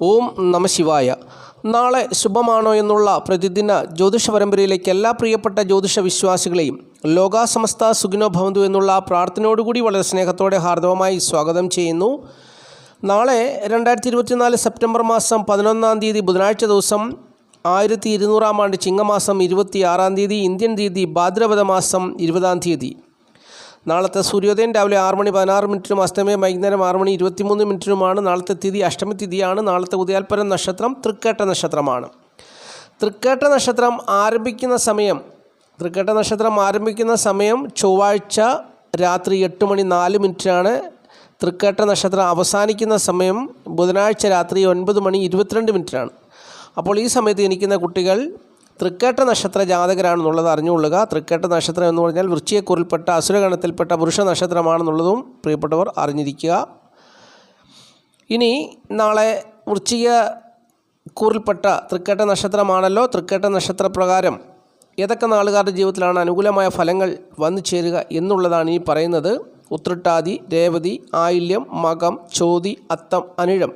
ഓം നമ ശിവായ. നാളെ ശുഭമാണോ എന്നുള്ള പ്രതിദിന ജ്യോതിഷ പരമ്പരയിലേക്ക് എല്ലാ പ്രിയപ്പെട്ട ജ്യോതിഷ വിശ്വാസികളെയും ലോകാസമസ്ത സുഖിനോ ഭവന്തു എന്നുള്ള പ്രാർത്ഥനയോടുകൂടി വളരെ സ്നേഹത്തോടെ ഹാർദവമായി സ്വാഗതം ചെയ്യുന്നു. നാളെ രണ്ടായിരത്തി ഇരുപത്തിനാല് സെപ്റ്റംബർ മാസം പതിനൊന്നാം തീയതി ബുധനാഴ്ച ദിവസം ആയിരത്തി ഇരുന്നൂറാം ആണ്ട് ചിങ്ങമാസം ഇരുപത്തി ആറാം തീയതി ഇന്ത്യൻ തീയതി ഭാദ്രപദ മാസം ഇരുപതാം തീയതി. നാളത്തെ സൂര്യോദയം രാവിലെ ആറ് മണി പതിനാറ് മിനിറ്റിനും അസ്തമയം വൈകുന്നേരം ആറ് മണി ഇരുപത്തിമൂന്ന് മിനിറ്റിനുമാണ് നാളത്തെ തിഥി. അഷ്ടമി തിഥിയാണ് നാളത്തെ ഉദയാൽപരം നക്ഷത്രം തൃക്കേട്ട നക്ഷത്രമാണ്. തൃക്കേട്ട നക്ഷത്രം ആരംഭിക്കുന്ന സമയം തൃക്കേട്ട നക്ഷത്രം ആരംഭിക്കുന്ന സമയം ചൊവ്വാഴ്ച രാത്രി എട്ട് മണി നാല് മിനിറ്റാണ്. തൃക്കേട്ട നക്ഷത്രം അവസാനിക്കുന്ന സമയം ബുധനാഴ്ച രാത്രി ഒൻപത് മണി ഇരുപത്തിരണ്ട് മിനിറ്റാണ്. അപ്പോൾ ഈ സമയത്ത് ജനിക്കുന്ന കുട്ടികൾ തൃക്കേട്ട നക്ഷത്ര ജാതകരാണെന്നുള്ളത് അറിഞ്ഞുകൊള്ളുക. തൃക്കേട്ട നക്ഷത്രം എന്ന് പറഞ്ഞാൽ വൃശ്ചിയക്കുറിൽപ്പെട്ട അസുരഗണത്തിൽപ്പെട്ട പുരുഷ നക്ഷത്രമാണെന്നുള്ളതും പ്രിയപ്പെട്ടവർ അറിഞ്ഞിരിക്കുക. ഇനി നാളെ വൃശ്ചിക കൂറിൽപ്പെട്ട തൃക്കേട്ട നക്ഷത്രമാണല്ലോ. തൃക്കേട്ട നക്ഷത്രപ്രകാരം ഏതൊക്കെ നാളുകാരുടെ ജീവിതത്തിലാണ് അനുകൂലമായ ഫലങ്ങൾ വന്നു ചേരുക എന്നുള്ളതാണ് ഈ പറയുന്നത്. ഉത്രട്ടാതി രേവതി ആയില്യം മകം ചോതി അത്തം അനിഴം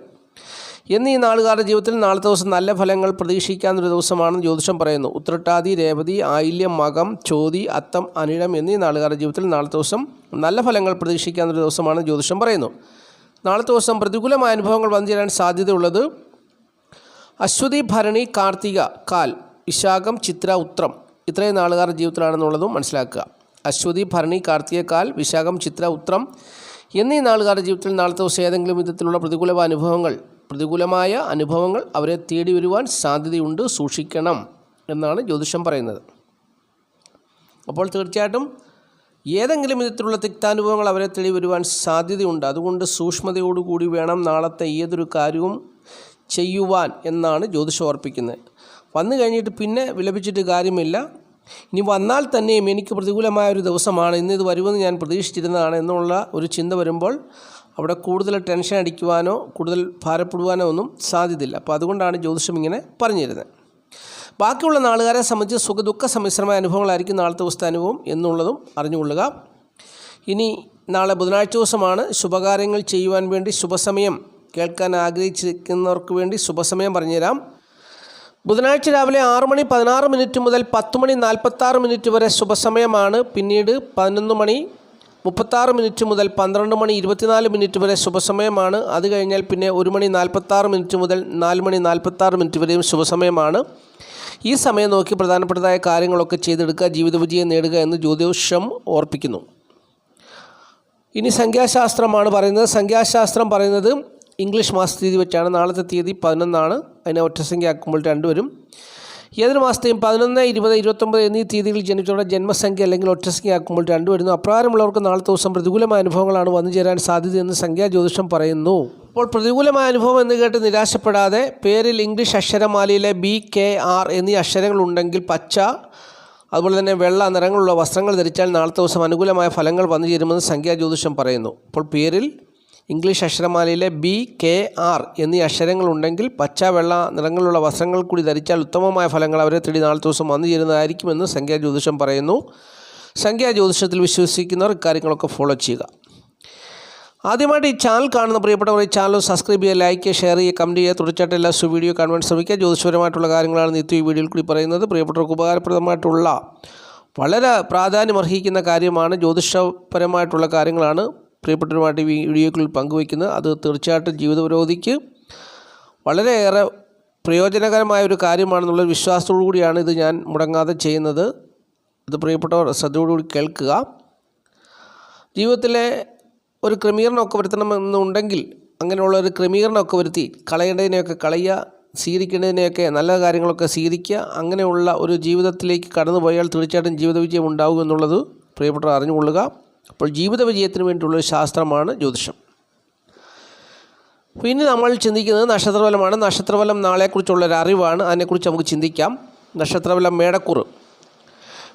എന്നീ നാളുകാരുടെ ജീവിതത്തിൽ നാളത്തെ ദിവസം നല്ല ഫലങ്ങൾ പ്രതീക്ഷിക്കാവുന്നൊരു ദിവസമാണെന്ന് ജ്യോതിഷം പറയുന്നു. ഉത്രട്ടാതി രേവതി ആയില്യം മകം ചോതി അത്തം അനിഴം എന്നീ നാളുകാരുടെ ജീവിതത്തിൽ നാളത്തെ ദിവസം നല്ല ഫലങ്ങൾ പ്രതീക്ഷിക്കാവുന്നൊരു ദിവസമാണെന്ന് ജ്യോതിഷം പറയുന്നു. നാളത്തെ ദിവസം പ്രതികൂലമായ അനുഭവങ്ങൾ വന്നു ചേരാൻ സാധ്യതയുള്ളത് അശ്വതി ഭരണി കാർത്തിക കാൽ വിശാഖം ചിത്ര ഉത്രം ഇത്രയും നാളുകാരുടെ ജീവിതത്തിലാണെന്നുള്ളതും മനസ്സിലാക്കുക. അശ്വതി ഭരണി കാർത്തിക കാൽ വിശാഖം ചിത്ര ഉത്രം എന്നീ നാളുകാരുടെ ജീവിതത്തിൽ നാളത്തെ ദിവസം ഏതെങ്കിലും വിധത്തിലുള്ള പ്രതികൂല അനുഭവങ്ങൾ പ്രതികൂലമായ അനുഭവങ്ങൾ അവരെ തേടി വരുവാൻ സാധ്യതയുണ്ട് സൂക്ഷിക്കണം എന്നാണ് ജ്യോതിഷം പറയുന്നത്. അപ്പോൾ തീർച്ചയായിട്ടും ഏതെങ്കിലും വിധത്തിലുള്ള തിക്താനുഭവങ്ങൾ അവരെ തേടി വരുവാൻ സാധ്യതയുണ്ട്. അതുകൊണ്ട് സൂക്ഷ്മതയോടുകൂടി വേണം നാളത്തെ ഏതൊരു കാര്യവും ചെയ്യുവാൻ എന്നാണ് ജ്യോതിഷം ഓർപ്പിക്കുന്നത്. വന്നു കഴിഞ്ഞിട്ട് പിന്നെ വിലപിച്ചിട്ട് കാര്യമില്ല. ഇനി വന്നാൽ തന്നെയും എനിക്ക് പ്രതികൂലമായ ഒരു ദിവസമാണ്. ഇന്ന് ഇത് വരുമെന്ന് ഞാൻ പ്രതീക്ഷിച്ചിരുന്നതാണ് എന്നുള്ള ഒരു ചിന്ത വരുമ്പോൾ അവിടെ കൂടുതൽ ടെൻഷൻ അടിക്കുവാനോ കൂടുതൽ ഭാരപ്പെടുവാനോ ഒന്നും സാധ്യതയില്ല. അപ്പോൾ അതുകൊണ്ടാണ് ജ്യോതിഷം ഇങ്ങനെ പറഞ്ഞിരുന്നത്. ബാക്കിയുള്ള നാളുകാരെ സംബന്ധിച്ച് സുഖദുഃഖ സമ്മിശ്രമായ അനുഭവങ്ങളായിരിക്കും നാളത്തെ ദിവസത്തെ അനുഭവം എന്നുള്ളതും അറിഞ്ഞുകൊള്ളുക. ഇനി നാളെ ബുധനാഴ്ച ദിവസമാണ്. ശുഭകാര്യങ്ങൾ ചെയ്യുവാൻ വേണ്ടി ശുഭസമയം കേൾക്കാൻ ആഗ്രഹിച്ചിരിക്കുന്നവർക്ക് വേണ്ടി ശുഭസമയം പറഞ്ഞുതരാം. ബുധനാഴ്ച രാവിലെ ആറ് മണി പതിനാറ് മിനിറ്റ് മുതൽ പത്ത് മണി നാൽപ്പത്താറ് മിനിറ്റ് വരെ ശുഭസമയമാണ്. പിന്നീട് പതിനൊന്ന് മണി മുപ്പത്താറ് മിനിറ്റ് മുതൽ പന്ത്രണ്ട് മണി ഇരുപത്തിനാല് മിനിറ്റ് വരെ ശുഭസമയമാണ്. അത് കഴിഞ്ഞാൽ പിന്നെ ഒരു മണി നാൽപ്പത്താറ് മിനിറ്റ് മുതൽ നാല് മണി നാൽപ്പത്താറ് മിനിറ്റ് വരെയും ശുഭസമയമാണ്. ഈ സമയം നോക്കി പ്രധാനപ്പെട്ടതായ കാര്യങ്ങളൊക്കെ ചെയ്തെടുക്കുക ജീവിത വിജയം നേടുക എന്ന് ജ്യോതിഷം ഓർപ്പിക്കുന്നു. ഇനി സംഖ്യാശാസ്ത്രമാണ് പറയുന്നത്. സംഖ്യാശാസ്ത്രം പറയുന്നത് ഇംഗ്ലീഷ് മാസ തീയതി വെച്ചാണ് നാളത്തെ തീയതി പതിനൊന്നാണ്. അതിനെ ഒറ്റസംഖ്യ ആക്കുമ്പോൾ രണ്ടുവരും. ഏതൊരു മാസത്തെയും പതിനൊന്ന് ഇരുപത് ഇരുപത്തൊമ്പത് എന്നീ തീയതികളിൽ ജനിച്ചവരുടെ ജന്മസംഖ്യ അല്ലെങ്കിൽ ഒറ്റസംഖ്യ ആക്കുമ്പോൾ രണ്ടുവരുന്നു. അപ്രകാരമുള്ളവർക്ക് നാളത്തെ ദിവസം പ്രതികൂലമായ അനുഭവങ്ങളാണ് വന്നു ചേരാൻ സാധ്യതയെന്ന് സംഖ്യാ ജ്യോതിഷം പറയുന്നു. അപ്പോൾ പ്രതികൂലമായ അനുഭവം എന്ന് കേട്ട് നിരാശപ്പെടാതെ പേരിൽ ഇംഗ്ലീഷ് അക്ഷരമാലയിലെ ബി കെ ആർ എന്നീ അക്ഷരങ്ങളുണ്ടെങ്കിൽ പച്ച അതുപോലെ തന്നെ വെള്ള നിറങ്ങളുള്ള വസ്ത്രങ്ങൾ ധരിച്ചാൽ നാളത്തെ ദിവസം അനുകൂലമായ ഫലങ്ങൾ വന്നു ചേരുമെന്ന് സംഖ്യാ ജ്യോതിഷം പറയുന്നു. അപ്പോൾ പേരിൽ ഇംഗ്ലീഷ് അക്ഷരമാലയിലെ ബി കെ ആർ എന്നീ അക്ഷരങ്ങളുണ്ടെങ്കിൽ പച്ച വെള്ള നിറങ്ങളുള്ള വസ്ത്രങ്ങൾ കൂടി ധരിച്ചാൽ ഉത്തമമായ ഫലങ്ങൾ അവരെ തേടി നാളെ ദിവസം വന്നു ചേരുന്നതായിരിക്കുമെന്ന് സംഖ്യാ ജ്യോതിഷം പറയുന്നു. സംഖ്യാ ജ്യോതിഷത്തിൽ വിശ്വസിക്കുന്നവർ ഇക്കാര്യങ്ങളൊക്കെ ഫോളോ ചെയ്യുക. ആദ്യമായിട്ട് ഈ ചാനൽ കാണുന്ന പ്രിയപ്പെട്ടവർ ഈ ചാനൽ സബ്സ്ക്രൈബ് ചെയ്യുക ലൈക്ക് ചെയ്യുക ഷെയർ ചെയ്യുക കമന്റ് ചെയ്യുക തുടർച്ചയായിട്ട് എല്ലാ വീഡിയോ കാണുവാൻ ശ്രമിക്കുക. ജ്യോതിഷപരമായിട്ടുള്ള കാര്യങ്ങളാണ് നിത്യം ഈ വീഡിയോയിൽ കൂടി പറയുന്നത്. പ്രിയപ്പെട്ടവർക്ക് ഉപകാരപ്രദമായിട്ടുള്ള വളരെ പ്രാധാന്യമർഹിക്കുന്ന കാര്യമാണ് ജ്യോതിഷപരമായിട്ടുള്ള കാര്യങ്ങളാണ്. പ്രിയപ്പെട്ടവരുമായിട്ട് ഈ വീഡിയോകളിൽ പങ്കുവയ്ക്കുന്നത്. അത് തീർച്ചയായിട്ടും ജീവിത പുരോഗതിക്ക് വളരെയേറെ പ്രയോജനകരമായ ഒരു കാര്യമാണെന്നുള്ള വിശ്വാസത്തോടു കൂടിയാണ് ഇത് ഞാൻ മുടങ്ങാതെ ചെയ്യുന്നത്. ഇത് പ്രിയപ്പെട്ടവർ ശ്രദ്ധയോടുകൂടി കേൾക്കുക. ജീവിതത്തിലെ ഒരു ക്രമീകരണമൊക്കെ വരുത്തണമെന്നുണ്ടെങ്കിൽ അങ്ങനെയുള്ള ഒരു ക്രമീകരണമൊക്കെ വരുത്തി കളയേണ്ടതിനെയൊക്കെ കളയുക സ്വീകരിക്കേണ്ടതിനെയൊക്കെ നല്ല കാര്യങ്ങളൊക്കെ സ്വീകരിക്കുക അങ്ങനെയുള്ള ഒരു ജീവിതത്തിലേക്ക് കടന്നു പോയാൽ തീർച്ചയായിട്ടും ജീവിത വിജയം ഉണ്ടാകും പ്രിയപ്പെട്ടവർ അറിഞ്ഞുകൊള്ളുക. അപ്പോൾ ജീവിത വിജയത്തിന് വേണ്ടിയുള്ള ഒരു ശാസ്ത്രമാണ് ജ്യോതിഷം. പിന്നെ നമ്മൾ ചിന്തിക്കുന്നത് നക്ഷത്രഫലമാണ്. നക്ഷത്രഫലം നാളെക്കുറിച്ചുള്ള ഒരു അറിവാണ്. അതിനെക്കുറിച്ച് നമുക്ക് ചിന്തിക്കാം. നക്ഷത്രഫലം മേടക്കുറ്.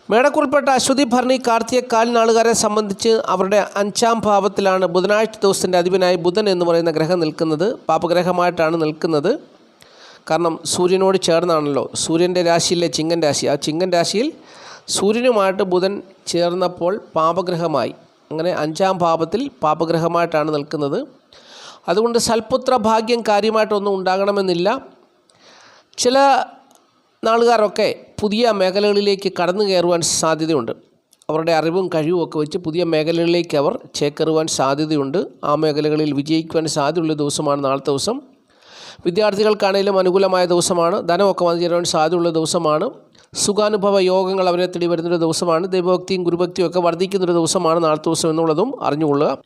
മേടക്കുറിൽപ്പെട്ട അശ്വതി ഭരണി കാർത്തിക കാലിനാളുകാരെ സംബന്ധിച്ച് അവരുടെ അഞ്ചാം ഭാവത്തിലാണ് ബുധനാഴ്ച ദിവസത്തിന്റെ അധിപനായി ബുധൻ എന്ന് പറയുന്ന ഗ്രഹം നിൽക്കുന്നത്. പാപഗ്രഹമായിട്ടാണ് നിൽക്കുന്നത്. കാരണം സൂര്യനോട് ചേർന്നാണല്ലോ. സൂര്യന്റെ രാശിയിലെ ചിങ്ങൻ രാശി. ആ ചിങ്ങൻ രാശിയിൽ സൂര്യനുമായിട്ട് ബുധൻ ചേർന്നപ്പോൾ പാപഗ്രഹമായി. അങ്ങനെ അഞ്ചാം പാപത്തിൽ പാപഗ്രഹമായിട്ടാണ് നിൽക്കുന്നത്. അതുകൊണ്ട് സൽപുത്ര ഭാഗ്യം കാര്യമായിട്ടൊന്നും ഉണ്ടാകണമെന്നില്ല. ചില നാളുകാരൊക്കെ പുതിയ മേഖലകളിലേക്ക് കടന്നു കയറുവാൻ സാധ്യതയുണ്ട്. അവരുടെ അറിവും കഴിവും ഒക്കെ വെച്ച് പുതിയ മേഖലകളിലേക്ക് അവർ ചേക്കേറുവാൻ സാധ്യതയുണ്ട്. ആ മേഖലകളിൽ വിജയിക്കുവാൻ സാധ്യതയുള്ള ദിവസമാണ് നാളത്തെ ദിവസം. വിദ്യാർത്ഥികൾക്കാണെങ്കിലും അനുകൂലമായ ദിവസമാണ്. ധനമൊക്കെ വന്നു ചേരുവാൻ സാധ്യതയുള്ള ദിവസമാണ്. സുഖാനുഭവ യോഗങ്ങൾ അവരെ തേടി വരുന്നൊരു ദിവസമാണ്. ദൈവഭക്തിയും ഗുരുഭക്തിയും ഒക്കെ വർദ്ധിക്കുന്നൊരു ദിവസമാണ് നാളത്തെ ദിവസം എന്നുള്ളതും അറിഞ്ഞുകൊള്ളുക.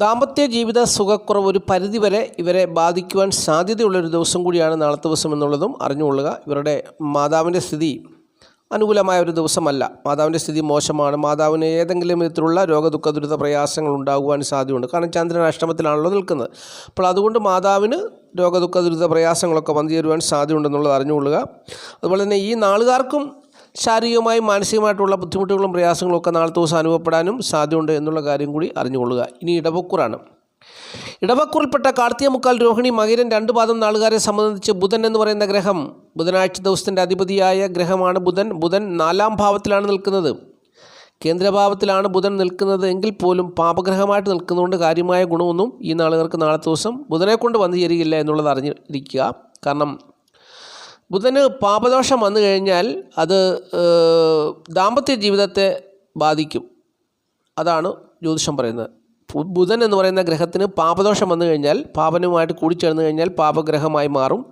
ദാമ്പത്യ ജീവിത സുഖക്കുറവ് ഒരു പരിധിവരെ ഇവരെ ബാധിക്കുവാൻ സാധ്യതയുള്ളൊരു ദിവസം കൂടിയാണ് നാളത്തെ ദിവസം എന്നുള്ളതും അറിഞ്ഞുകൊള്ളുക. ഇവരുടെ മാതാവിന്റെ സ്ഥിതി അനുകൂലമായ ഒരു ദിവസമല്ല. മാതാവിന്റെ സ്ഥിതി മോശമാണ്. മാതാവിന് ഏതെങ്കിലും വിധത്തിലുള്ള രോഗദുഃഖ ദുരിത പ്രയാസങ്ങൾ ഉണ്ടാകുവാൻ സാധ്യതയുണ്ട്. കാരണം ചന്ദ്രൻ അഷ്ടമത്തിലാണല്ലോ നിൽക്കുന്നത്. അപ്പോൾ അതുകൊണ്ട് മാതാവിന് രോഗദുഃഖ ദുരിത പ്രയാസങ്ങളൊക്കെ വന്നു ചേരുവാൻ സാധ്യതയുണ്ടെന്നുള്ളത് അറിഞ്ഞുകൊള്ളുക. അതുപോലെ തന്നെ ഈ നാളുകാർക്കും ശാരീരികമായും മാനസികമായിട്ടുള്ള ബുദ്ധിമുട്ടുകളും പ്രയാസങ്ങളും ഒക്കെ നാളത്തെ ദിവസം അനുഭവപ്പെടാനും സാധ്യതയുണ്ട് എന്നുള്ള കാര്യം കൂടി അറിഞ്ഞുകൊള്ളുക. ഇനി ഇടവക്കൂറാണ്. ഇടവക്കുറിൽപ്പെട്ട കാർത്തിക മുക്കാൽ രോഹിണി മകരൻ രണ്ട് പാദം നാളുകാരെ സംബന്ധിച്ച് ബുധൻ എന്ന് പറയുന്ന ഗ്രഹം ബുധനാഴ്ച ദിവസത്തിന്റെ അധിപതിയായ ഗ്രഹമാണ് ബുധൻ. ബുധൻ നാലാം ഭാവത്തിലാണ് നിൽക്കുന്നത്. കേന്ദ്രഭാവത്തിലാണ് ബുധൻ നിൽക്കുന്നത് എങ്കിൽ പോലും പാപഗ്രഹമായിട്ട് നിൽക്കുന്നതുകൊണ്ട് കാര്യമായ ഗുണമൊന്നും ഈ നാളുകാർക്ക് നാളത്തെ ദിവസം ബുധനെ കൊണ്ട് വന്നു ചേരുകയില്ല എന്നുള്ളത് അറിഞ്ഞിരിക്കുക. കാരണം ബുധന് പാപദോഷം വന്നു കഴിഞ്ഞാൽ അത് ദാമ്പത്യ ജീവിതത്തെ ബാധിക്കും. അതാണ് ജ്യോതിഷം പറയുന്നത്. ബുധൻ എന്ന് പറയുന്ന ഗ്രഹത്തിന് പാപദോഷം വന്നു കഴിഞ്ഞാൽ പാപനുമായിട്ട് കൂടിച്ചേർന്ന് കഴിഞ്ഞാൽ പാപഗ്രഹമായി മാറും.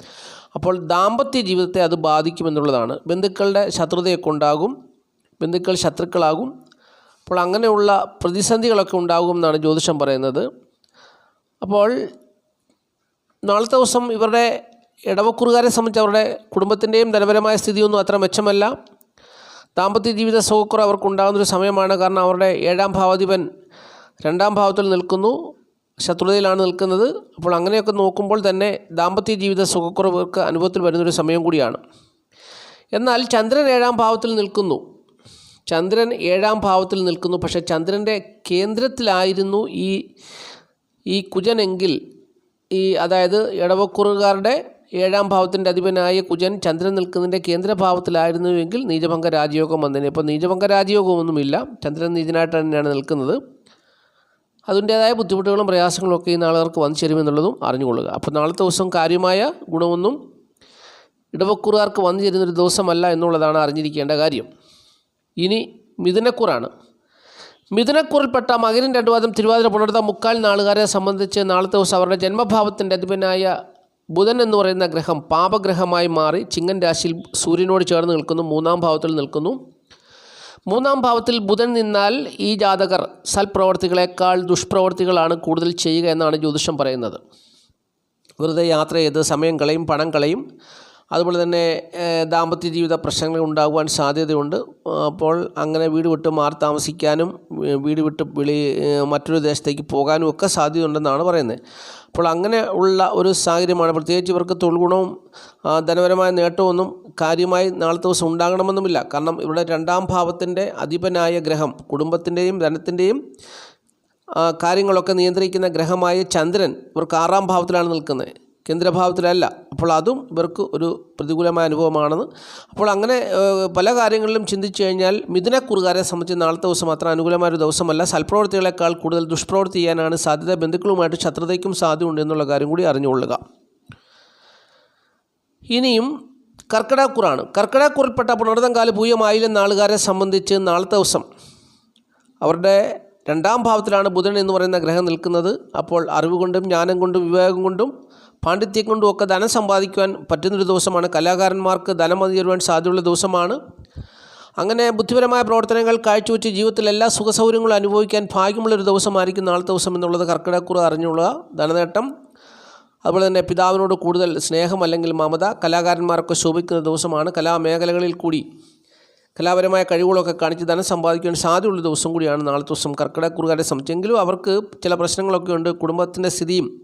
അപ്പോൾ ദാമ്പത്യ ജീവിതത്തെ അത് ബാധിക്കുമെന്നുള്ളതാണ് ബന്ധുക്കളുടെ ശത്രുതയൊക്കെ ഉണ്ടാകും. ബന്ധുക്കൾ ശത്രുക്കളാകും. അപ്പോൾ അങ്ങനെയുള്ള പ്രതിസന്ധികളൊക്കെ ഉണ്ടാകും എന്നാണ് ജ്യോതിഷം പറയുന്നത്. അപ്പോൾ നാളത്തെ ദിവസം ഇവരുടെ ഇടവക്കുറുകാരെ സംബന്ധിച്ച് അവരുടെ കുടുംബത്തിന്റെയും ധനപരമായ സ്ഥിതിയൊന്നും അത്ര മെച്ചമല്ല. ദാമ്പത്യ ജീവിത സുഖക്കുറവ് അവർക്കുണ്ടാകുന്നൊരു സമയമാണ്. കാരണം അവരുടെ ഏഴാം ഭാവാധിപൻ രണ്ടാം ഭാവത്തിൽ നിൽക്കുന്നു. ശത്രുതയിലാണ് നിൽക്കുന്നത്. അപ്പോൾ അങ്ങനെയൊക്കെ നോക്കുമ്പോൾ തന്നെ ദാമ്പത്യ ജീവിത സുഖക്കുറവ് അനുഭവത്തിൽ വരുന്നൊരു സമയം കൂടിയാണ്. എന്നാൽ ചന്ദ്രൻ ഏഴാം ഭാവത്തിൽ നിൽക്കുന്നു. ചന്ദ്രൻ ഏഴാം ഭാവത്തിൽ നിൽക്കുന്നു. പക്ഷേ ചന്ദ്രന്റെ കേന്ദ്രത്തിലായിരുന്നു ഈ ഈ കുജനെങ്കിൽ ഈ അതായത് ഇടവക്കുറുകാരുടെ ഏഴാം ഭാവത്തിന്റെ അധിപനായ കുജൻ ചന്ദ്രൻ നിൽക്കുന്നതിന്റെ കേന്ദ്രഭാവത്തിലായിരുന്നുവെങ്കിൽ നീചഭംഗ രാജയോഗം വന്നതിന് ഇപ്പോൾ നീചഭംഗ രാജയോഗമൊന്നുമില്ല. ചന്ദ്രൻ നീചനായിട്ട് തന്നെയാണ് നിൽക്കുന്നത്. അതിന്റേതായ ബുദ്ധിമുട്ടുകളും പ്രയാസങ്ങളും ഒക്കെ ഈ നാളുകാർക്ക് വന്നു ചേരുമെന്നുള്ളതും അറിഞ്ഞുകൊള്ളുക. അപ്പോൾ നാളത്തെ ദിവസം കാര്യമായ ഗുണമൊന്നും ഇടവക്കുറുകാർക്ക് വന്നു ചേരുന്നൊരു ദിവസമല്ല എന്നുള്ളതാണ് അറിഞ്ഞിരിക്കേണ്ട കാര്യം. ഇനി മിഥുനക്കുറാണ്. മിഥുനക്കുറിൽപ്പെട്ട മകരൻ രണ്ടുവാദം തിരുവാതിര പുണർത്ത മുക്കാൽ നാളുകാരെ സംബന്ധിച്ച് നാളത്തെ ദിവസം അവരുടെ ജന്മഭാവത്തിന്റെ അധിപനായ ബുധൻ എന്ന് പറയുന്ന ഗ്രഹം പാപഗ്രഹമായി മാറി ചിങ്ങൻ രാശിയിൽ സൂര്യനോട് ചേർന്ന് നിൽക്കുന്നു മൂന്നാം ഭാവത്തിൽ നിൽക്കുന്നു. മൂന്നാം ഭാവത്തിൽ ബുധൻ നിന്നാൽ ഈ ജാതകർ സൽപ്രവർത്തികളെക്കാൾ ദുഷ്പ്രവർത്തികളാണ് കൂടുതൽ ചെയ്യുക എന്നാണ് ജ്യോതിഷം പറയുന്നത്. വെറുതെ യാത്ര ചെയ്ത് സമയം കളയും പണം കളയും അതുപോലെ തന്നെ ദാമ്പത്യ ജീവിത പ്രശ്നങ്ങൾ ഉണ്ടാകുവാൻ സാധ്യതയുണ്ട്. അപ്പോൾ അങ്ങനെ വീട് വിട്ട് മാറി താമസിക്കാനും വീട് വിട്ട് വെളി മറ്റൊരു ദേശത്തേക്ക് പോകാനും ഒക്കെ സാധ്യതയുണ്ടെന്നാണ് പറയുന്നത്. അപ്പോൾ അങ്ങനെ ഉള്ള ഒരു സാഹചര്യമാണ്. പ്രത്യേകിച്ച് ഇവർക്ക് തൊഴിൽ ഗുണവും ആ, ധനപരമായ നേട്ടമൊന്നും കാര്യമായി നാളത്തെ ദിവസം ഉണ്ടാകണമെന്നുമില്ല. കാരണം ഇവിടെ രണ്ടാം ഭാവത്തിന്റെ അധിപനായ ഗ്രഹം കുടുംബത്തിന്റെയും ധനത്തിന്റെയും കാര്യങ്ങളൊക്കെ നിയന്ത്രിക്കുന്ന ഗ്രഹമായ ചന്ദ്രൻ ഇവർക്ക് ആറാം ഭാവത്തിലാണ് നിൽക്കുന്നത്. കേന്ദ്രഭാവത്തിലല്ല. അപ്പോൾ അതും ഇവർക്ക് ഒരു പ്രതികൂലമായ അനുഭവമാണെന്ന്. അപ്പോൾ അങ്ങനെ പല കാര്യങ്ങളിലും ചിന്തിച്ചു കഴിഞ്ഞാൽ മിഥുനക്കുറുകാരെ സംബന്ധിച്ച് നാളത്തെ ദിവസം അത്ര അനുകൂലമായ ഒരു ദിവസമല്ല. സൽപ്രവർത്തികളെക്കാൾ കൂടുതൽ ദുഷ്പ്രവൃത്തി ചെയ്യാനാണ് സാധ്യത. ബന്ധുക്കളുമായിട്ട് ശത്രുതയ്ക്കും സാധ്യതയുണ്ട് എന്നുള്ള കാര്യം കൂടി അറിഞ്ഞുകൊള്ളുക. ഇനിയും കർക്കിടക്കുറാണ് കർക്കിടക്കുറിൽപ്പെട്ട പുണർതം കാല പൂയമായില്ലെന്ന ആളുകാരെ സംബന്ധിച്ച് നാളത്തെ ദിവസം അവരുടെ രണ്ടാം ഭാവത്തിലാണ് ബുധൻ എന്ന് പറയുന്ന ഗ്രഹം നിൽക്കുന്നത്. അപ്പോൾ അറിവ് കൊണ്ടും ജ്ഞാനം കൊണ്ടും വിവേകം കൊണ്ടും പാണ്ഡിത്യം കൊണ്ടും ഒക്കെ ധനം സമ്പാദിക്കുവാൻ പറ്റുന്നൊരു ദിവസമാണ്. കലാകാരന്മാർക്ക് ധനം വന്നു ചേരുവാൻ സാധ്യതയുള്ള ദിവസമാണ്. അങ്ങനെ ബുദ്ധിപരമായ പ്രവർത്തനങ്ങൾ കാഴ്ചവെച്ച് ജീവിതത്തിൽ എല്ലാ സുഖസൗകര്യങ്ങളും അനുഭവിക്കാൻ ഭാഗ്യമുള്ളൊരു ദിവസമായിരിക്കും നാളത്തെ ദിവസം എന്നുള്ളത് കർക്കിടക്കുറ അറിഞ്ഞുള്ള ധനനേട്ടം. അതുപോലെ തന്നെ പിതാവിനോട് കൂടുതൽ സ്നേഹം അല്ലെങ്കിൽ മമത കലാകാരന്മാർക്ക് ശോഭിക്കുന്ന ദിവസമാണ്. കലാമേഖലകളിൽ കൂടി കലാപരമായ കഴിവുകളൊക്കെ കാണിച്ച് ധനം സമ്പാദിക്കാൻ സാധ്യതയുള്ള ദിവസം കൂടിയാണ് നാളത്തെ ദിവസം. കർക്കിടക്കുറുകാരെ സംബന്ധിച്ചെങ്കിലും അവർക്ക് ചില പ്രശ്നങ്ങളൊക്കെ ഉണ്ട്. കുടുംബത്തിന്റെ സ്ഥിതിയും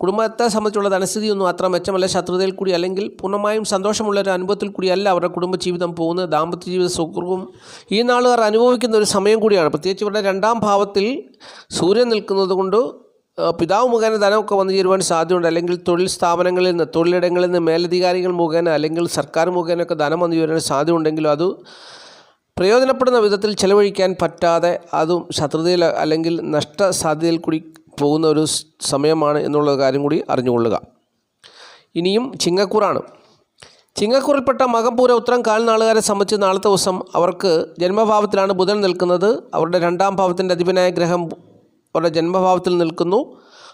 കുടുംബത്തെ സംബന്ധിച്ചുള്ള ധനസ്ഥിതിയൊന്നും അത്ര മെച്ചമല്ല. ശത്രുതയിൽ കൂടി അല്ലെങ്കിൽ പൂർണമായും സന്തോഷമുള്ള ഒരു അനുഭവത്തിൽ കൂടിയല്ല അവരുടെ കുടുംബജീവിതം പോകുന്നത്. ദാമ്പത്യ ജീവിത സുഖവും ഈ നാളുകാർ അനുഭവിക്കുന്ന ഒരു സമയം കൂടിയാണ്. പ്രത്യേകിച്ച് ഇവരുടെ രണ്ടാം ഭാവത്തിൽ സൂര്യൻ നിൽക്കുന്നത് കൊണ്ട് പിതാവ് മുഖേന ധനമൊക്കെ വന്നു ചേരുവാൻ സാധ്യതയുണ്ട്. അല്ലെങ്കിൽ തൊഴിൽ സ്ഥാപനങ്ങളിൽ നിന്ന് തൊഴിലിടങ്ങളിൽ നിന്ന് മേലധികാരികൾ മുഖേന അല്ലെങ്കിൽ സർക്കാർ മുഖേനൊക്കെ ധനം വന്നു ചേരാൻ സാധ്യതയുണ്ടെങ്കിലും അത് പ്രയോജനപ്പെടുന്ന വിധത്തിൽ ചെലവഴിക്കാൻ പറ്റാതെ അതും ശത്രുതയിൽ അല്ലെങ്കിൽ നഷ്ട സാധ്യതയിൽ കൂടി പോകുന്ന ഒരു സമയമാണ് എന്നുള്ള കാര്യം കൂടി അറിഞ്ഞുകൊള്ളുക. ഇനിയും ചിങ്ങക്കൂറാണ്. ചിങ്ങക്കൂറിൽപ്പെട്ട മകംപൂര ഉത്തരം കാൽനാളുകാരെ സംബന്ധിച്ച് നാളത്തെ ദിവസം അവർക്ക് ജന്മഭാവത്തിലാണ് ബുധൻ നിൽക്കുന്നത്. അവരുടെ രണ്ടാം ഭാവത്തിന്റെ അധിപനായ ഗ്രഹം അവരുടെ ജന്മഭാവത്തിൽ നിൽക്കുന്നു.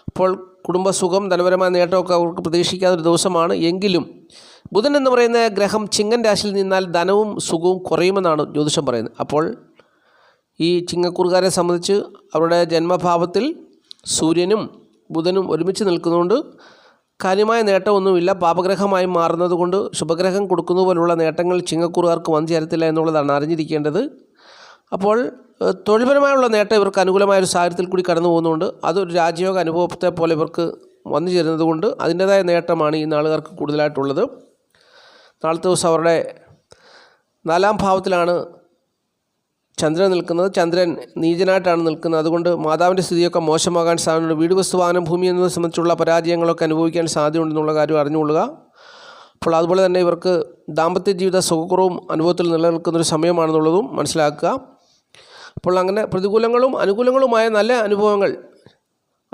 അപ്പോൾ കുടുംബസുഖം ധനപരമായ നേട്ടമൊക്കെ അവർക്ക് പ്രതീക്ഷിക്കാത്ത ഒരു ദിവസമാണ്. എങ്കിലും ബുധൻ എന്ന് പറയുന്ന ഗ്രഹം ചിങ്ങൻ രാശിയിൽ നിന്നാൽ ധനവും സുഖവും കുറയുമെന്നാണ് ജ്യോതിഷം പറയുന്നത്. അപ്പോൾ ഈ ചിങ്ങക്കൂറുകാരെ സംബന്ധിച്ച് അവരുടെ ജന്മഭാവത്തിൽ സൂര്യനും ബുധനും ഒരുമിച്ച് നിൽക്കുന്നതുകൊണ്ട് കാര്യമായ നേട്ടമൊന്നുമില്ല. പാപഗ്രഹമായി മാറുന്നത് കൊണ്ട് ശുഭഗ്രഹം കൊടുക്കുന്നതുപോലുള്ള നേട്ടങ്ങൾ ചിങ്ങക്കൂറുകാർക്ക് വന്നു ചേരത്തില്ല എന്നുള്ളതാണ് അറിഞ്ഞിരിക്കേണ്ടത്. അപ്പോൾ തൊഴിൽപരമായുള്ള നേട്ടം ഇവർക്ക് അനുകൂലമായ ഒരു സാഹചര്യത്തിൽ കൂടി കടന്നു പോകുന്നതുകൊണ്ട് അതൊരു രാജയോഗ അനുഭവത്തെ പോലെ ഇവർക്ക് വന്നു ചേരുന്നത് കൊണ്ട് അതിന്റേതായ നേട്ടമാണ് ഈ നാളുകാർക്ക് കൂടുതലായിട്ടുള്ളത്. നാളത്തെ ദിവസം അവരുടെ നാലാം ഭാവത്തിലാണ് ചന്ദ്രൻ നിൽക്കുന്നത്. ചന്ദ്രൻ നീചനായിട്ടാണ് നിൽക്കുന്നത്. അതുകൊണ്ട് മാതാവിന്റെ സ്ഥിതിയൊക്കെ മോശമാകാൻ സാധ്യതയുണ്ട്. വീട് വസ്തു വാഹനം ഭൂമി എന്നിവ സംബന്ധിച്ചുള്ള പരാജയങ്ങളൊക്കെ അനുഭവിക്കാൻ സാധ്യതയുണ്ടെന്നുള്ള കാര്യം അറിഞ്ഞുകൊള്ളുക. അപ്പോൾ അതുപോലെ തന്നെ ഇവർക്ക് ദാമ്പത്യ ജീവിത സുഖക്കുറവും അനുഭവത്തിൽ നിലനിൽക്കുന്നൊരു സമയമാണെന്നുള്ളതും മനസ്സിലാക്കുക. അപ്പോൾ അങ്ങനെ പ്രതികൂലങ്ങളും അനുകൂലങ്ങളുമായ നല്ല അനുഭവങ്ങൾ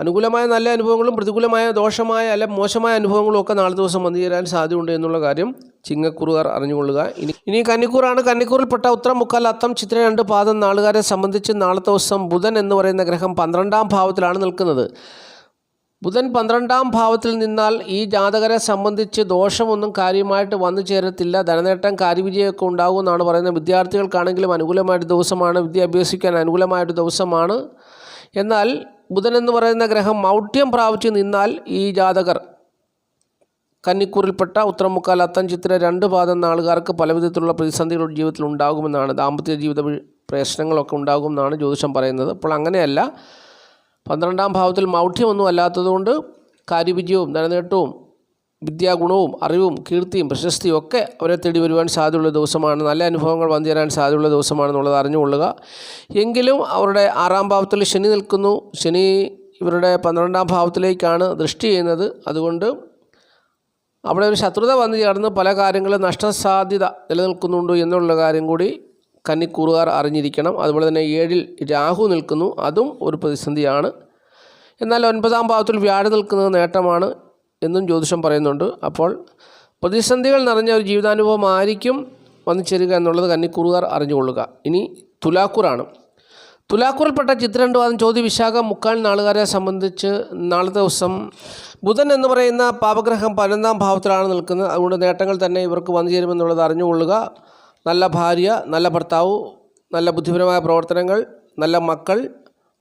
അനുകൂലമായ നല്ല അനുഭവങ്ങളും പ്രതികൂലമായ ദോഷമായ അല്ല മോശമായ അനുഭവങ്ങളും ഒക്കെ നാളെ ദിവസം വന്നു ചേരാൻ സാധ്യതയുണ്ട് എന്നുള്ള കാര്യം ചിങ്ങക്കുറുകാർ അറിഞ്ഞുകൊള്ളുക. ഇനി ഇനി കന്നിക്കൂറാണ്. കന്നിക്കൂറിൽപ്പെട്ട ഉത്തരം മുക്കാൽ അത്തം ചിത്ര രണ്ട് പാദം നാളുകാരെ സംബന്ധിച്ച് നാളത്തെ ദിവസം ബുധൻ എന്ന് പറയുന്ന ഗ്രഹം പന്ത്രണ്ടാം ഭാവത്തിലാണ് നിൽക്കുന്നത്. ബുധൻ പന്ത്രണ്ടാം ഭാവത്തിൽ നിന്നാൽ ഈ ജാതകരെ സംബന്ധിച്ച് ദോഷമൊന്നും കാര്യമായിട്ട് വന്നു ചേരത്തില്ല. ധനനേട്ടം കാര്യവിജയമൊക്കെ ഉണ്ടാകുമെന്നാണ് പറയുന്നത്. വിദ്യാർത്ഥികൾക്കാണെങ്കിലും അനുകൂലമായിട്ട് ദിവസമാണ്. വിദ്യ അഭ്യസിക്കാൻ അനുകൂലമായിട്ട് ദിവസമാണ്. എന്നാൽ ബുധൻ എന്ന് പറയുന്ന ഗ്രഹം മൗഢ്യം പ്രാപിച്ചു നിന്നാൽ ഈ ജാതകർ കന്നിക്കൂറിൽപ്പെട്ട ഉത്തരമുക്കാൽ അത്തം ചിത്ര രണ്ട് പാദം നാളുകാർക്ക് പലവിധത്തിലുള്ള പ്രതിസന്ധികൾ ജീവിതത്തിൽ ഉണ്ടാകുമെന്നാണ്. ദാമ്പത്യ ജീവിത പ്രശ്നങ്ങളൊക്കെ ഉണ്ടാകുമെന്നാണ് ജ്യോതിഷം പറയുന്നത്. അപ്പോൾ അങ്ങനെയല്ല. പന്ത്രണ്ടാം ഭാവത്തിൽ മൗഢ്യമൊന്നും അല്ലാത്തതുകൊണ്ട് കാര്യവിജയവും ധനനേട്ടവും വിദ്യാഗുണവും അറിവും കീർത്തിയും പ്രശസ്തിയും ഒക്കെ അവരെ തേടി വരുവാൻ സാധ്യതയുള്ള ദിവസമാണ്. നല്ല അനുഭവങ്ങൾ വന്നു ചേരാൻ സാധ്യതയുള്ള ദിവസമാണെന്നുള്ളത് അറിഞ്ഞുകൊള്ളുക. എങ്കിലും അവരുടെ ആറാം ഭാവത്തിൽ ശനി നിൽക്കുന്നു. ശനി ഇവരുടെ പന്ത്രണ്ടാം ഭാവത്തിലേക്കാണ് ദൃഷ്ടി ചെയ്യുന്നത്. അതുകൊണ്ട് അവിടെ ഒരു ശത്രുത വന്നു ചേർന്ന് പല കാര്യങ്ങളും നഷ്ടസാധ്യത നിലനിൽക്കുന്നുണ്ട് എന്നുള്ള കാര്യം കൂടി കന്നിക്കൂറുകാർ അറിഞ്ഞിരിക്കണം. അതുപോലെ തന്നെ ഏഴിൽ രാഹു നിൽക്കുന്നു. അതും ഒരു പ്രതിസന്ധിയാണ്. എന്നാൽ ഒൻപതാം ഭാവത്തിൽ വ്യാഴ നിൽക്കുന്നത് നേട്ടമാണ് എന്നും ജ്യോതിഷം പറയുന്നുണ്ട്. അപ്പോൾ പ്രതിസന്ധികൾ നിറഞ്ഞ ഒരു ജീവിതാനുഭവമായിരിക്കും വന്നു ചേരുക എന്നുള്ളത് കന്നിക്കൂറുകാർ അറിഞ്ഞുകൊള്ളുക. ഇനി തുലാക്കൂറാണ്. തുലാക്കൂറിൽപ്പെട്ട ചിത്രണ്ടുവാദം ചോദ്യ വിശാഖ മുക്കാൽ നാളുകാരെ സംബന്ധിച്ച് നാളെ ദിവസം ബുധൻ എന്ന് പറയുന്ന പാപഗ്രഹം പതിനൊന്നാം ഭാവത്തിലാണ് നിൽക്കുന്നത്. അതുകൊണ്ട് നേട്ടങ്ങൾ തന്നെ ഇവർക്ക് വന്നു ചേരുമെന്നുള്ളത് അറിഞ്ഞുകൊള്ളുക. നല്ല ഭാര്യ നല്ല ഭർത്താവ് നല്ല ബുദ്ധിപരമായ പ്രവർത്തനങ്ങൾ നല്ല മക്കൾ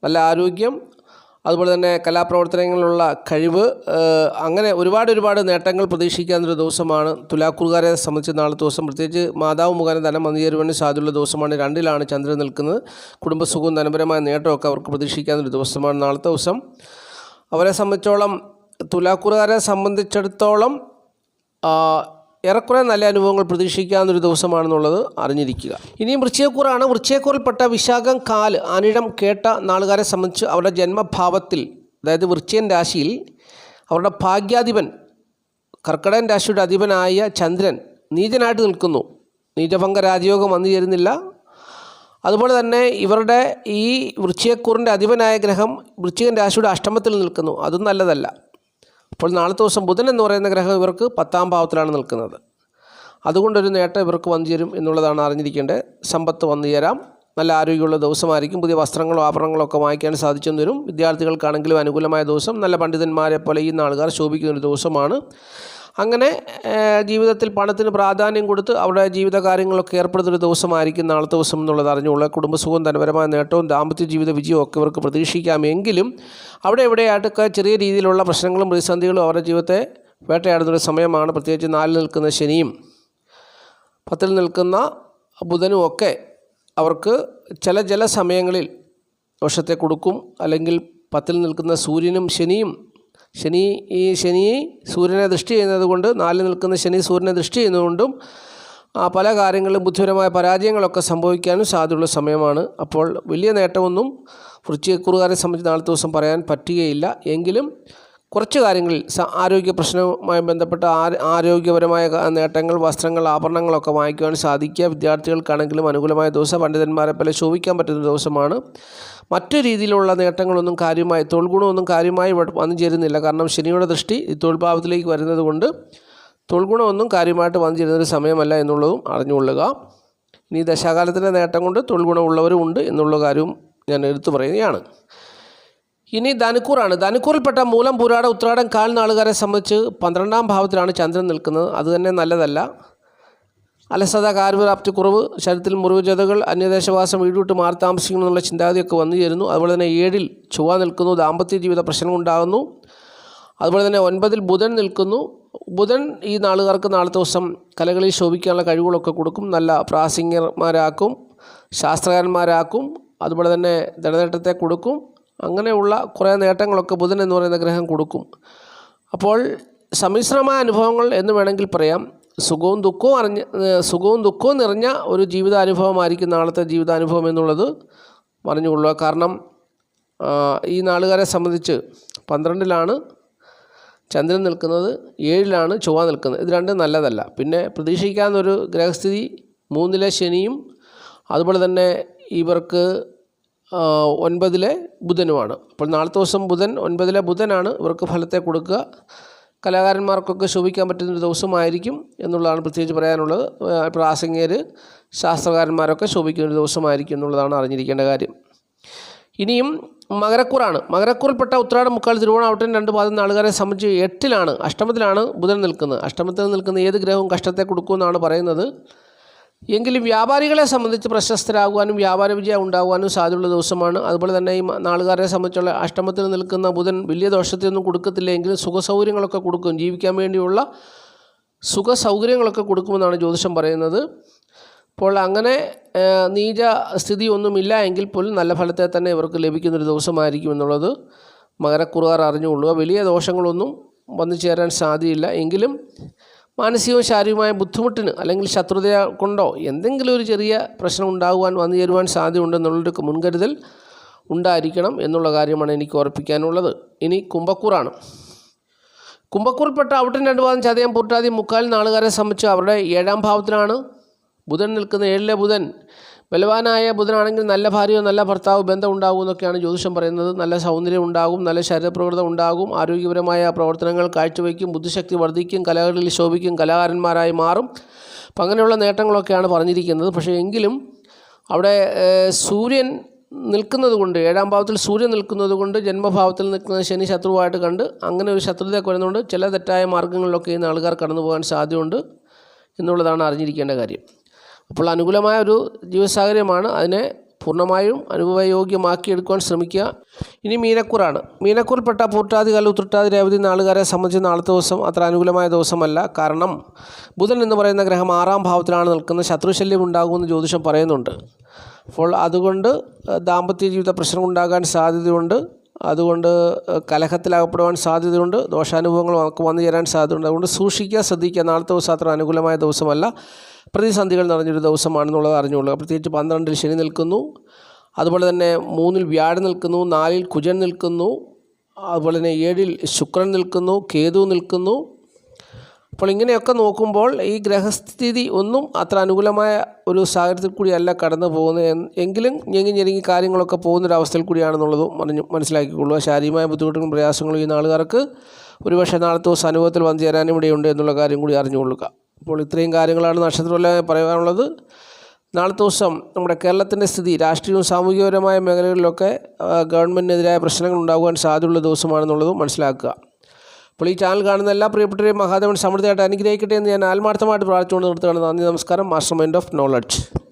നല്ല ആരോഗ്യം അതുപോലെ തന്നെ കലാപ്രവർത്തനങ്ങളിലുള്ള കഴിവ് അങ്ങനെ ഒരുപാട് ഒരുപാട് നേട്ടങ്ങൾ പ്രതീക്ഷിക്കാവുന്നൊരു ദിവസമാണ്. തുലാക്കൂർകാരെ സംബന്ധിച്ച് നാളെ ദിവസം പ്രത്യേകിച്ച് മാതാവ് മുഖേന ധനം വന്നു സാധ്യതയുള്ള ദിവസമാണ്. രണ്ടിലാണ് ചന്ദ്രൻ നിൽക്കുന്നത്. കുടുംബസുഖവും ധനപരമായ നേട്ടമൊക്കെ അവർക്ക് പ്രതീക്ഷിക്കാവുന്നൊരു ദിവസമാണ് നാളത്തെ ദിവസം. അവരെ സംബന്ധിച്ചോളം തുലാക്കൂറുകാരെ സംബന്ധിച്ചിടത്തോളം ഏറെക്കുറെ നല്ല അനുഭവങ്ങൾ പ്രതീക്ഷിക്കാവുന്നൊരു ദിവസമാണെന്നുള്ളത് അറിഞ്ഞിരിക്കുക. ഇനിയും വൃശ്ചയക്കൂറാണ് വൃശ്ചയക്കൂറിൽപ്പെട്ട വിശാഖം കാൽ അനിടം കേട്ട നാളുകാരെ സംബന്ധിച്ച് അവരുടെ ജന്മഭാവത്തിൽ അതായത് വൃശ്ചയൻ രാശിയിൽ അവരുടെ ഭാഗ്യാധിപൻ കർക്കടൻ രാശിയുടെ അധിപനായ ചന്ദ്രൻ നീചനായിട്ട് നിൽക്കുന്നു. നീചഭംഗ രാജയോഗം വന്നു ചേരുന്നില്ല. അതുപോലെ തന്നെ ഇവരുടെ ഈ വൃശ്ചയക്കൂറിന്റെ അധിപനായ ഗ്രഹം വൃശ്ചികൻ രാശിയുടെ അഷ്ടമത്തിൽ നിൽക്കുന്നു. അതും നല്ലതല്ല. അപ്പോൾ നാളത്തെ ദിവസം ബുധൻ എന്ന് പറയുന്ന ഗ്രഹം ഇവർക്ക് പത്താം ഭാവത്തിലാണ് നിൽക്കുന്നത്. അതുകൊണ്ടൊരു നേട്ടം ഇവർക്ക് വന്നു ചേരും എന്നുള്ളതാണ് അറിഞ്ഞിരിക്കേണ്ടത്. സമ്പത്ത് വന്നു ചേരാം. നല്ല ആരോഗ്യമുള്ള ദിവസമായിരിക്കും. പുതിയ വസ്ത്രങ്ങളോ ആഭരണങ്ങളോ ഒക്കെ വാങ്ങിക്കാൻ സാധിച്ചെന്ന് വരും. വിദ്യാർത്ഥികൾക്കാണെങ്കിലും അനുകൂലമായ ദിവസം. നല്ല പണ്ഡിതന്മാരെ പോലെ ഈ നാളുകാർ ശോഭിക്കുന്ന ഒരു ദിവസമാണ്. അങ്ങനെ ജീവിതത്തിൽ പണത്തിന് പ്രാധാന്യം കൊടുത്ത് അവിടെ ജീവിത കാര്യങ്ങളൊക്കെ ഏർപ്പെടുന്നൊരു ദിവസമായിരിക്കും നാളത്തെ ദിവസം എന്നുള്ളത് അറിഞ്ഞുള്ള കുടുംബസുഖവും ധനപരമായ നേട്ടവും ദാമ്പത്യ ജീവിത വിജയവും ഒക്കെ ഇവർക്ക് പ്രതീക്ഷിക്കാം. എങ്കിലും അവിടെ എവിടെയായിട്ടൊക്കെ ചെറിയ രീതിയിലുള്ള പ്രശ്നങ്ങളും പ്രതിസന്ധികളും അവരുടെ ജീവിതത്തെ വേട്ടയാടുന്നൊരു സമയമാണ്. പ്രത്യേകിച്ച് നാലിൽ നിൽക്കുന്ന ശനിയും പത്തിൽ നിൽക്കുന്ന ബുധനും ഒക്കെ അവർക്ക് ചില ചില സമയങ്ങളിൽ ദോഷത്തെ കൊടുക്കും. അല്ലെങ്കിൽ പത്തിൽ നിൽക്കുന്ന സൂര്യനും ശനിയും ശനി ഈ ശനി സൂര്യനെ ദൃഷ്ടി ചെയ്യുന്നത് കൊണ്ട് നാലിൽ നിൽക്കുന്ന ശനി സൂര്യനെ ദൃഷ്ടി ചെയ്യുന്നതുകൊണ്ടും പല കാര്യങ്ങളിലും ബുദ്ധിപരമായ പരാജയങ്ങളൊക്കെ സംഭവിക്കാനും സാധ്യതയുള്ള സമയമാണ്. അപ്പോൾ വലിയ നേട്ടമൊന്നും വൃശ്ചികക്കുറുകാരെ സംബന്ധിച്ച് നാളത്തെ ദിവസം പറയാൻ പറ്റുകയില്ല. എങ്കിലും കുറച്ച് കാര്യങ്ങളിൽ ആരോഗ്യ പ്രശ്നവുമായി ബന്ധപ്പെട്ട ആരോഗ്യപരമായ നേട്ടങ്ങൾ വസ്ത്രങ്ങൾ ആഭരണങ്ങളൊക്കെ വാങ്ങിക്കുവാൻ സാധിക്കുക. വിദ്യാർത്ഥികൾക്കാണെങ്കിലും അനുകൂലമായ ദിവസം പണ്ഡിതന്മാരെ പോലെ ശോഭിക്കാൻ പറ്റുന്ന ദിവസമാണ്. മറ്റു രീതിയിലുള്ള നേട്ടങ്ങളൊന്നും കാര്യമായി തൊഴിൽ ഗുണമൊന്നും കാര്യമായി വന്നു ചേരുന്നില്ല. കാരണം ശനിയുടെ ദൃഷ്ടി ഈ തൊഴിൽ ഭാവത്തിലേക്ക് വരുന്നത് കൊണ്ട് തൊഴിൽ ഗുണമൊന്നും കാര്യമായിട്ട് വന്നു ചേരുന്നൊരു സമയമല്ല എന്നുള്ളതും അറിഞ്ഞുകൊള്ളുക. ഇനി ദശാകാലത്തിന്റെ നേട്ടം കൊണ്ട് തൊഴിൽ ഗുണമുള്ളവരും ഉണ്ട് എന്നുള്ള കാര്യവും ഞാൻ എടുത്തു പറയുകയാണ്. ഇനി ധനുക്കൂറാണ്. ധനുക്കൂറിൽപ്പെട്ട മൂലം പുരാട ഉത്രാടം കാൽ നാളുകാരെ സംബന്ധിച്ച് പന്ത്രണ്ടാം ഭാവത്തിലാണ് ചന്ദ്രൻ നിൽക്കുന്നത്. അതുതന്നെ നല്ലതല്ല. അലസത കാര്യപ്രാപ്തി കുറവ് ശരീരത്തിൽ മുറിവ് ജതകൾ അന്യദേശവാസം വീടുവിട്ട് മാറി താമസിക്കണം എന്നുള്ള ചിന്താഗതിയൊക്കെ വന്നു ചേരുന്നു. അതുപോലെ തന്നെ ഏഴിൽ ചൊവ്വ നിൽക്കുന്നു ദാമ്പത്യ ജീവിത പ്രശ്നങ്ങൾ ഉണ്ടാകുന്നു അതുപോലെ തന്നെ ഒൻപതിൽ ബുധൻ നിൽക്കുന്നു. ബുധൻ ഈ നാളുകാർക്ക് നാളത്തെ ദിവസം കലകളിൽ ശോഭിക്കാനുള്ള കഴിവുകളൊക്കെ കൊടുക്കും. നല്ല പ്രാസംഗികന്മാരാക്കും ശാസ്ത്രകാരന്മാരാക്കും അതുപോലെ തന്നെ ധനനേട്ടത്തെ കൊടുക്കും. അങ്ങനെയുള്ള കുറേ നേട്ടങ്ങളൊക്കെ ബുധൻ എന്ന് പറയുന്ന ഗ്രഹം കൊടുക്കും. അപ്പോൾ സമ്മിശ്രമായ അനുഭവങ്ങൾ എന്ന് വേണമെങ്കിൽ പറയാം. സുഖവും ദുഃഖവും അറിഞ്ഞ സുഖവും ദുഃഖവും നിറഞ്ഞ ഒരു ജീവിതാനുഭവമായിരിക്കും നാളത്തെ ജീവിതാനുഭവം എന്നുള്ളത് പറഞ്ഞുകൊള്ളുക. കാരണം ഈ നാളുകാരെ സംബന്ധിച്ച് പന്ത്രണ്ടിലാണ് ചന്ദ്രൻ നിൽക്കുന്നത് ഏഴിലാണ് ചൊവ്വ നിൽക്കുന്നത്. ഇത് രണ്ടും നല്ലതല്ല. പിന്നെ പ്രതീക്ഷിക്കാവുന്നൊരു ഗ്രഹസ്ഥിതി മൂന്നിലെ ശനിയും അതുപോലെ തന്നെ ഇവർക്ക് ഒൻപതിലെ ബുധനുമാണ്. അപ്പോൾ നാളത്തെ ദിവസം ബുധൻ ഒൻപതിലെ ബുധനാണ് ഇവർക്ക് ഫലത്തെ കൊടുക്കുക. കലാകാരന്മാർക്കൊക്കെ ശോഭിക്കാൻ പറ്റുന്നൊരു ദിവസമായിരിക്കും എന്നുള്ളതാണ് പ്രത്യേകിച്ച് പറയാനുള്ളത്. പ്രാസംഗികർ ശാസ്ത്രകാരന്മാരൊക്കെ ശോഭിക്കുന്ന ഒരു ദിവസമായിരിക്കും എന്നുള്ളതാണ് അറിഞ്ഞിരിക്കേണ്ട കാര്യം. ഇനിയും മകരക്കൂറാണ്. മകരക്കൂറിൽപ്പെട്ട ഉത്രാട മുക്കാൽ തിരുവോണാവട്ടൻ രണ്ട് പാദം നാളുകാരെ സംബന്ധിച്ച് എട്ടിലാണ് അഷ്ടമത്തിലാണ് ബുധൻ നിൽക്കുന്നത്. അഷ്ടമത്തിൽ നിൽക്കുന്ന ഏത് ഗ്രഹവും കഷ്ടത്തെ കൊടുക്കുമെന്നാണ് പറയുന്നത്. എങ്കിലും വ്യാപാരികളെ സംബന്ധിച്ച് പ്രശസ്തരാകുവാനും വ്യാപാര വിജയം ഉണ്ടാകുവാനും സാധ്യതയുള്ള ദിവസമാണ്. അതുപോലെ തന്നെ ഈ നാളുകാരെ സംബന്ധിച്ചുള്ള അഷ്ടമത്തിൽ നിൽക്കുന്ന ബുധൻ വലിയ ദോഷത്തിനൊന്നും കൊടുക്കത്തില്ല എങ്കിലും സുഖസൗകര്യങ്ങളൊക്കെ കൊടുക്കും. ജീവിക്കാൻ വേണ്ടിയുള്ള സുഖ സൗകര്യങ്ങളൊക്കെ കൊടുക്കുമെന്നാണ് ജ്യോതിഷം പറയുന്നത്. അപ്പോൾ അങ്ങനെ നീച സ്ഥിതി ഒന്നുമില്ല എങ്കിൽ പോലും നല്ല ഫലത്തെ തന്നെ ഇവർക്ക് ലഭിക്കുന്നൊരു ദിവസമായിരിക്കും എന്നുള്ളത് മകരക്കുറുകാർ അറിഞ്ഞുകൊള്ളുക. വലിയ ദോഷങ്ങളൊന്നും വന്നു ചേരാൻ സാധ്യതയില്ല. എങ്കിലും മാനസികവും ശാരീരികമായ ബുദ്ധിമുട്ടിന് അല്ലെങ്കിൽ ശത്രുത കൊണ്ടോ എന്തെങ്കിലും ഒരു ചെറിയ പ്രശ്നം ഉണ്ടാകുവാൻ വന്നു ചേരുവാൻ സാധ്യതയുണ്ടെന്നുള്ളൊരു മുൻകരുതൽ ഉണ്ടായിരിക്കണം എന്നുള്ള കാര്യമാണ് എനിക്ക് ഓർപ്പിക്കാനുള്ളത് ഇനി കുംഭക്കൂറാണ്. കുംഭക്കൂറിൽപ്പെട്ട ഔട്ടൻ രണ്ട് പാദം ചതയം പൂട്ടാതി മുക്കാൽ നാളുകാരെ സംബന്ധിച്ച് അവരുടെ ഏഴാം ഭാവത്തിലാണ്. ബുധൻ നിൽക്കുന്ന ഏഴിലെ ബുധൻ ബലവാനായ ബുധനാണെങ്കിൽ നല്ല ഭാര്യയോ നല്ല ഭർത്താവ് ബന്ധം ഉണ്ടാകും എന്നൊക്കെയാണ് ജ്യോതിഷം പറയുന്നത്. നല്ല സൗന്ദര്യം ഉണ്ടാകും നല്ല ശരീരപ്രകൃതം ഉണ്ടാകും ആരോഗ്യപരമായ പ്രവർത്തനങ്ങൾ കാഴ്ചവയ്ക്കും ബുദ്ധിശക്തി വർദ്ധിക്കും കലകളിൽ ശോഭിക്കും കലാകാരന്മാരായി മാറും. അപ്പം അങ്ങനെയുള്ള നേട്ടങ്ങളൊക്കെയാണ് പറഞ്ഞിരിക്കുന്നത്. പക്ഷേ എങ്കിലും അവിടെ സൂര്യൻ നിൽക്കുന്നത് കൊണ്ട് ഏഴാം ഭാവത്തിൽ സൂര്യൻ നിൽക്കുന്നത് കൊണ്ട് ജന്മഭാവത്തിൽ നിൽക്കുന്ന ശനി ശത്രുവായിട്ട് കണ്ട് അങ്ങനെ ഒരു ശത്രുതയൊക്കെ വരുന്നതുകൊണ്ട് ചില തെറ്റായ മാർഗങ്ങളിലൊക്കെ ഇന്ന് ആൾക്കാർ കടന്നു പോകാൻ സാധ്യതയുണ്ട് എന്നുള്ളതാണ് അറിഞ്ഞിരിക്കേണ്ട കാര്യം. അപ്പോൾ അനുകൂലമായ ഒരു ജീവസാഹചര്യമാണ് അതിനെ പൂർണമായും അനുഭവയോഗ്യമാക്കിയെടുക്കുവാൻ ശ്രമിക്കുക. ഇനി മീനക്കൂറാണ്. മീനക്കൂറിൽപ്പെട്ട പൂട്ടാതി കാല ഉത്രട്ടാതി രേവതി നാളുകാരെ സംബന്ധിച്ച് നാളത്തെ ദിവസം അത്ര അനുകൂലമായ ദിവസമല്ല. കാരണം ബുധൻ എന്ന് പറയുന്ന ഗ്രഹം ആറാം ഭാവത്തിലാണ് നിൽക്കുന്നത്. ശത്രുശല്യം ഉണ്ടാകുമെന്ന് ജ്യോതിഷം പറയുന്നുണ്ട്. അപ്പോൾ അതുകൊണ്ട് ദാമ്പത്യ ജീവിത പ്രശ്നം ഉണ്ടാകാൻ സാധ്യതയുണ്ട്. അതുകൊണ്ട് കലഹത്തിലകപ്പെടുവാൻ സാധ്യതയുണ്ട്. ദോഷാനുഭവങ്ങൾ നമുക്ക് വന്നു ചേരാൻ സാധ്യതയുണ്ട്. അതുകൊണ്ട് സൂക്ഷിക്കുക ശ്രദ്ധിക്കുക. നാളത്തെ ദിവസം അത്ര അനുകൂലമായ ദിവസമല്ല. പ്രതിസന്ധികൾ നിറഞ്ഞൊരു ദിവസമാണെന്നുള്ളത് അറിഞ്ഞുകൊള്ളുക. പ്രത്യേകിച്ച് പന്ത്രണ്ടിൽ ശനി നിൽക്കുന്നു. അതുപോലെ തന്നെ മൂന്നിൽ വ്യാഴം നിൽക്കുന്നു. നാലിൽ കുജൻ നിൽക്കുന്നു. അതുപോലെ തന്നെ ഏഴിൽ ശുക്രൻ നിൽക്കുന്നു. കേതു നിൽക്കുന്നു. അപ്പോൾ ഇങ്ങനെയൊക്കെ നോക്കുമ്പോൾ ഈ ഗ്രഹസ്ഥിതി ഒന്നും അത്ര അനുകൂലമായ ഒരു സാഹചര്യത്തിൽ കൂടിയല്ല കടന്നു പോകുന്നത്. എങ്കിലും ഞെങ്ങി ഞെരുങ്ങി കാര്യങ്ങളൊക്കെ പോകുന്നൊരവസ്ഥയിൽ കൂടിയാണെന്നുള്ളത് പറഞ്ഞു മനസ്സിലാക്കിക്കൊള്ളുക. ശാരീരികമായ ബുദ്ധിമുട്ടുകളും പ്രയാസങ്ങളും ഈ നാളുകാർക്ക് ഒരുപക്ഷെ നാളത്തെ ദിവസം അനുഭവത്തിൽ വന്നു ചേരാനും ഇവിടെയുണ്ട് എന്നുള്ള കാര്യം കൂടി അറിഞ്ഞുകൊള്ളുക. അപ്പോൾ ഇത്രയും കാര്യങ്ങളാണ് നക്ഷത്രമല്ല പറയാനുള്ളത്. നാളത്തെ ദിവസം നമ്മുടെ കേരളത്തിന്റെ സ്ഥിതി രാഷ്ട്രീയവും സാമൂഹികപരമായ മേഖലകളിലൊക്കെ ഗവൺമെന്റിനെതിരായ പ്രശ്നങ്ങൾ ഉണ്ടാകുവാൻ സാധ്യതയുള്ള ദിവസമാണെന്നുള്ളതും മനസ്സിലാക്കുക. അപ്പോൾ ഈ ചാനൽ കാണുന്ന എല്ലാ പ്രിയപ്പെട്ടവരെയും മഹാദേവൻ സമൃദ്ധിയായിട്ട് അനുഗ്രഹിക്കട്ടെ എന്ന് ഞാൻ ആത്മാർത്ഥമായിട്ട് പ്രാർത്ഥിച്ചുകൊണ്ട് നിർത്തുകയാണ്. നന്ദി നമസ്കാരം. Master mind of knowledge